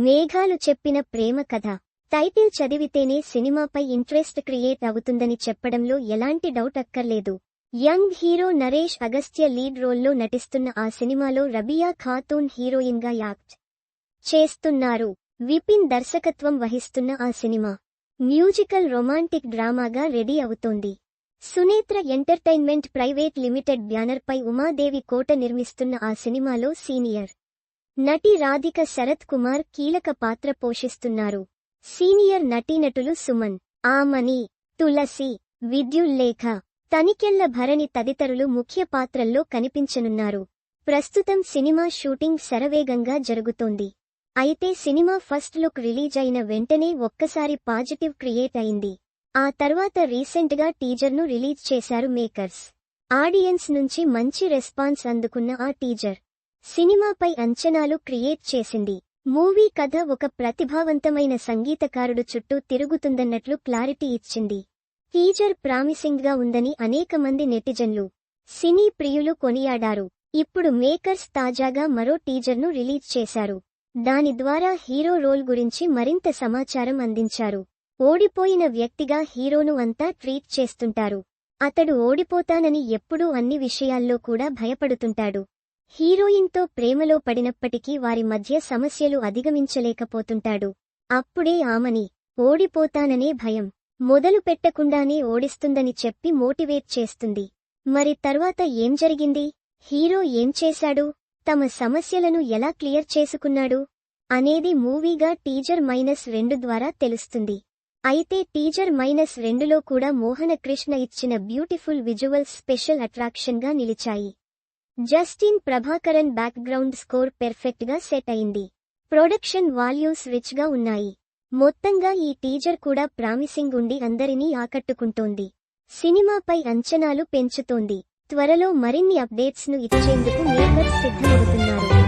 మేఘాలు చెప్పిన ప్రేమ కథ. టైటిల్ చదివితేనే సినిమాపై ఇంట్రెస్ట్ క్రియేట్ అవుతుందని చెప్పడంలో ఎలాంటి డౌట్ అక్కర్లేదు. Young hero Naresh Agastya lead రోల్లో నటిస్తున్న ఆ సినిమాలో రబియా ఖాతూన్ హీరోయిన్గా యాక్ట్ చేస్తున్నారు. విపిన్ దర్శకత్వం వహిస్తున్న ఆ సినిమా మ్యూజికల్ రొమాంటిక్ డ్రామాగా రెడీ అవుతోంది. సునేత్ర ఎంటర్టైన్మెంట్ ప్రైవేట్ లిమిటెడ్ బ్యానర్పై ఉమాదేవి కోట నిర్మిస్తున్న ఆ సినిమాలో సీనియర్ నటి రాధిక శరత్ కుమార్ కీలక పాత్ర పోషిస్తున్నారు. సీనియర్ నటీనటులు సుమన్ ఆమని తులసి విద్యుల్లేఖ తనికెళ్ళ భరణి తదితరులు ముఖ్య పాత్రల్లో కనిపించనున్నారు. ప్రస్తుతం సినిమా షూటింగ్ శరవేగంగా జరుగుతోంది. అయితే సినిమా ఫస్ట్ లుక్ రిలీజ్ అయిన వెంటనే ఒక్కసారి పాజిటివ్ క్రియేట్ అయింది. ఆ తర్వాత రీసెంట్గా టీజర్ను రిలీజ్ చేశారు మేకర్స్. ఆడియన్స్ నుంచి మంచి రెస్పాన్స్ అందుకున్న ఆ టీజర్. సినిమాపై అంచనాలు క్రియేట్ చేసింది. మూవీ కథ ఒక ప్రతిభావంతమైన సంగీతకారుడు చుట్టూ తిరుగుతుందన్నట్లు క్లారిటీ ఇచ్చింది. టీజర్ ప్రామిసింగ్గా ఉందని అనేక మంది నెటిజన్లు సినీ ప్రియులు కొనియాడారు. ఇప్పుడు మేకర్స్ తాజాగా మరో టీజర్ను రిలీజ్ చేశారు. దాని ద్వారా హీరో రోల్ గురించి మరింత సమాచారం అందించారు. ఓడిపోయిన వ్యక్తిగా హీరోను అంతా ట్రీట్ చేస్తుంటారు. అతడు ఓడిపోతానని ఎప్పుడూ అన్ని విషయాల్లో కూడా భయపడుతుంటాడు. హీరోయిన్తో ప్రేమలో పడినప్పటికీ వారి మధ్య సమస్యలు అధిగమించలేకపోతుంటాడు. అప్పుడే ఆమని ఓడిపోతాననే భయం. మొదలు పెట్టకుండానే ఓడిస్తుందని చెప్పి మోటివేట్ చేస్తుంది. మరి తర్వాత ఏం జరిగింది? హీరో ఏం చేశాడు? తమ సమస్యలను ఎలా క్లియర్ చేసుకున్నాడు? అనేది మూవీగా టీజర్ మైనస్ రెండు ద్వారా తెలుస్తుంది. అయితే టీజర్ మైనస్ రెండులో కూడా మోహన కృష్ణ ఇచ్చిన బ్యూటిఫుల్ విజువల్స్ స్పెషల్ అట్రాక్షన్గా నిలిచాయి. జస్టిన్ ప్రభాకరన్ బ్యాక్గ్రౌండ్ స్కోర్ పెర్ఫెక్ట్గా సెట్ అయింది. ప్రొడక్షన్ వాల్యూస్ రిచ్గా ఉన్నాయి. మొత్తంగా ఈ టీజర్ కూడా ప్రామిసింగ్ ఉండి అందరినీ ఆకట్టుకుంటోంది. సినిమాపై అంచనాలు పెంచుతోంది. త్వరలో మరిన్ని అప్డేట్స్ను ఇచ్చేందుకు మేకర్స్ సిద్ధమవుతున్నారు.